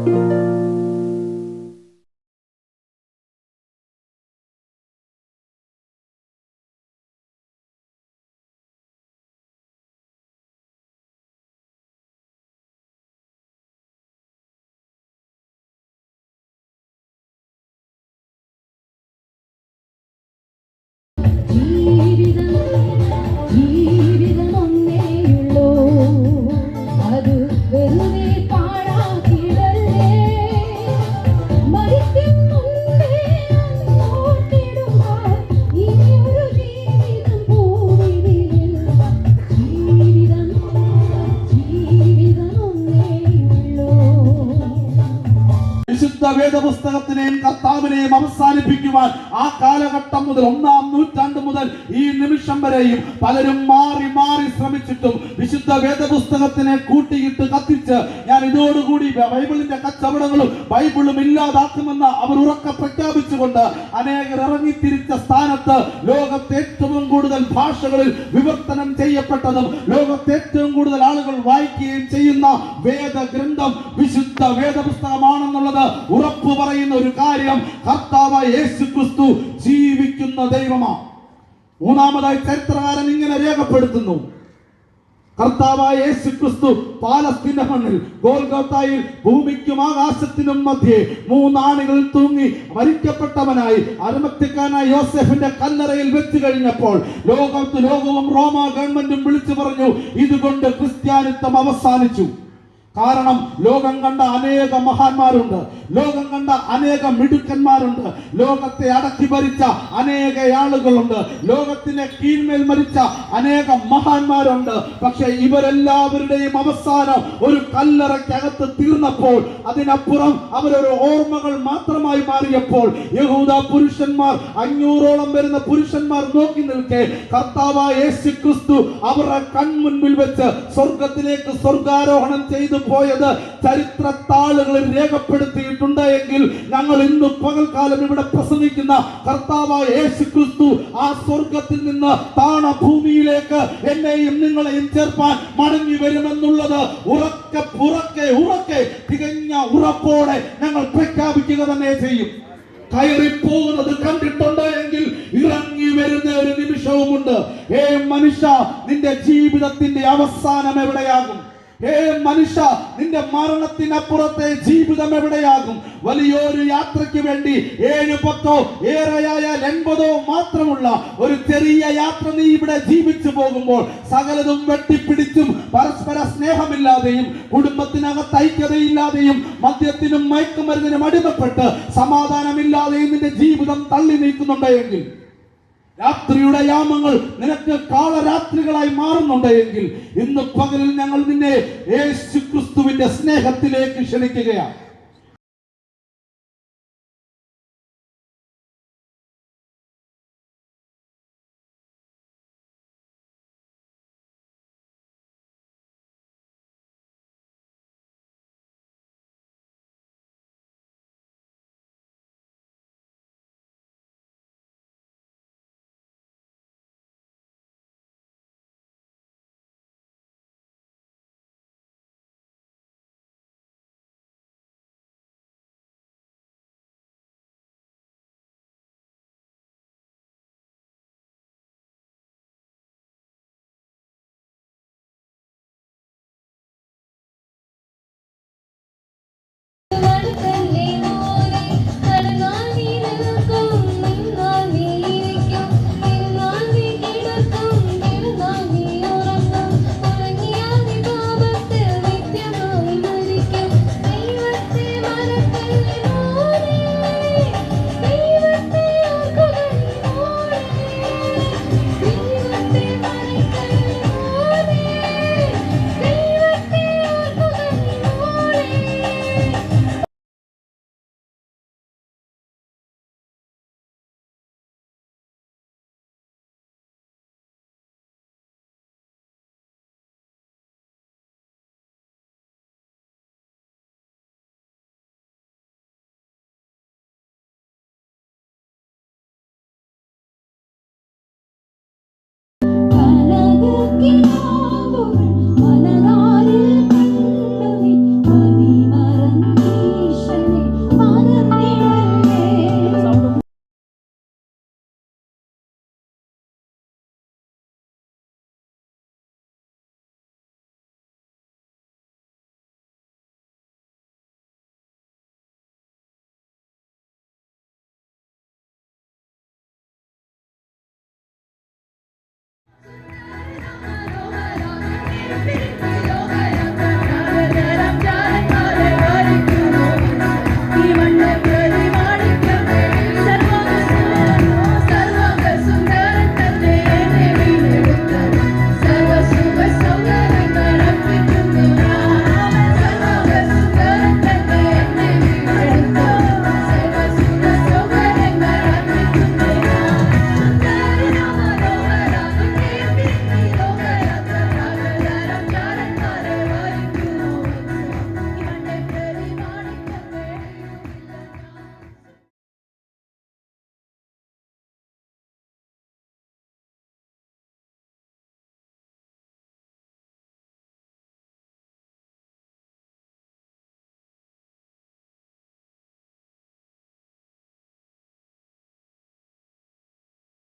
ജീവിതം വിശുദ്ധ വേദപുസ്തകത്തിനെയും കർത്താവിനെയും അവസാനിപ്പിക്കുവാൻ ആ കാലഘട്ടം മുതൽ ഒന്നാം നൂറ്റാണ്ട് മുതൽ ഈ നിമിഷം വരെയും പലരും മാറി മാറി ശ്രമിച്ചിട്ടും വിശുദ്ധ വേദപുസ്തകത്തിനെ കൂട്ടിയിട്ട് കത്തിച്ച് ഞാൻ ഇതോടുകൂടി ബൈബിളിന്റെ കച്ചവടങ്ങളും ബൈബിളും ഇല്ലാതാക്കുമെന്ന് അവർ ഉറക്ക പ്രഖ്യാപിച്ചുകൊണ്ട് അനേകർ ഇറങ്ങിത്തിരിച്ച സ്ഥാനത്ത് ലോകത്തെ ഏറ്റവും കൂടുതൽ ഭാഷകളിൽ വിവർത്തനം ചെയ്യപ്പെട്ടതും ലോകത്തെ ഏറ്റവും കൂടുതൽ ആളുകൾ വായിക്കുകയും ചെയ്യുന്ന വേദഗ്രന്ഥം വിശുദ്ധ വേദപുസ്തകമാണെന്നുള്ളത് ഉറപ്പു പറയുന്ന ഒരു കാര്യം കർത്താവ് യേശു ക്രിസ്തു ജീവിക്കുന്ന ദൈവമാണ്. മൂന്നാമതായി ചരിത്രകാരൻ ഇങ്ങനെ രേഖപ്പെടുത്തുന്നു. കർത്താവായ യേശു ക്രിസ്തു പാലസ്തീന്റെ മണ്ണിൽ ഗോൽഗോത്തായിൽ ഭൂമിക്കും ആകാശത്തിനും മധ്യേ മൂന്നാണികളിൽ തൂങ്ങി മരിക്കപ്പെട്ടവനായി അരമത്തിക്കാനായി യോസെഫിന്റെ കല്ലറയിൽ വെച്ച് കഴിഞ്ഞപ്പോൾ ലോകത്ത് ലോകവും റോമ ഗവൺമെന്റും വിളിച്ചു പറഞ്ഞു ഇതുകൊണ്ട് ക്രിസ്ത്യാനിത്വം അവസാനിച്ചു. കാരണം ലോകം കണ്ട അനേക മഹാന്മാരുണ്ട്. ലോകം കണ്ട അനേക മിടുക്കന്മാരുണ്ട്. ലോകത്തെ അടക്കി ഭരിച്ച അനേക ആളുകളുണ്ട് ലോകത്തിന്റെ കീഴ്മേൽ മരിച്ച അനേക മഹാന്മാരുണ്ട്. പക്ഷെ ഇവരെല്ലാവരുടെയും അവസാനം ഒരു കല്ലറയ്ക്കകത്ത് തീർന്നപ്പോൾ അതിനപ്പുറം അവരൊരു ഓർമ്മകൾ മാത്രമായി മാറിയപ്പോൾ യഹൂദ പുരുഷന്മാർ അഞ്ഞൂറോളം വരുന്ന പുരുഷന്മാർ നോക്കി നിൽക്കെ കർത്താവായ യേശു ക്രിസ്തു അവരുടെ കൺമുൻപിൽ വെച്ച് സ്വർഗത്തിലേക്ക് സ്വർഗാരോഹണം ചെയ്തു പോയത് ചരിത്ര താളുകളിൽ രേഖപ്പെടുത്തിയിട്ടുണ്ട് എങ്കിൽ ഞങ്ങൾ ഇന്ന് പകൽക്കാലം ഇവിടെ പ്രസംഗിക്കുന്ന കർത്താവായ യേശു ക്രിസ്തു ആ സ്വർഗത്തിൽ നിന്ന് താണ ഭൂമിയിലേക്ക് എന്നെയും നിങ്ങളെയും ചേർപ്പാൻ മടങ്ങി വരുമെന്നുള്ളത് ഉറക്കെ ഉറക്കെ ഉറക്കെ തികഞ്ഞ ഉറപ്പോടെ ഞങ്ങൾ പ്രഖ്യാപിക്കുക തന്നെ ചെയ്യും. കയറിപ്പോകുന്നത് കണ്ടിട്ടുണ്ട് എങ്കിൽ ഇറങ്ങി വരുന്ന ഒരു നിമിഷവുമുണ്ട്. ഏ മനുഷ്യ നിന്റെ ജീവിതത്തിന്റെ അവസാനം എവിടെയാകും? ഏ മനുഷ്യ നിന്റെ മരണത്തിനപ്പുറത്തെ ജീവിതം എവിടെയാകും? വലിയൊരു യാത്രയ്ക്ക് വേണ്ടി ഏഴ് പത്തോ ഏറെയായാൽ എൺപതോ മാത്രമുള്ള ഒരു ചെറിയ യാത്ര നീ ഇവിടെ ജീവിച്ചു പോകുമ്പോൾ സകലതും വെട്ടിപ്പിടിച്ചും പരസ്പര സ്നേഹമില്ലാതെയും കുടുംബത്തിനകത്ത് ഐക്യതയില്ലാതെയും മദ്യത്തിനും മയക്കുമരുന്നിനും അടിമപ്പെട്ട് സമാധാനമില്ലാതെയും നിന്റെ ജീവിതം തള്ളി നീക്കുന്നുണ്ടെങ്കിൽ രാത്രിയുടെ യാമങ്ങൾ നിനക്ക് കാളരാത്രികളായി മാറുന്നുണ്ട് എങ്കിൽ ഇന്ന് പകലിൽ ഞങ്ങൾ നിന്നെ യേശു ക്രിസ്തുവിന്റെ സ്നേഹത്തിലേക്ക് ക്ഷണിക്കുകയാണ്.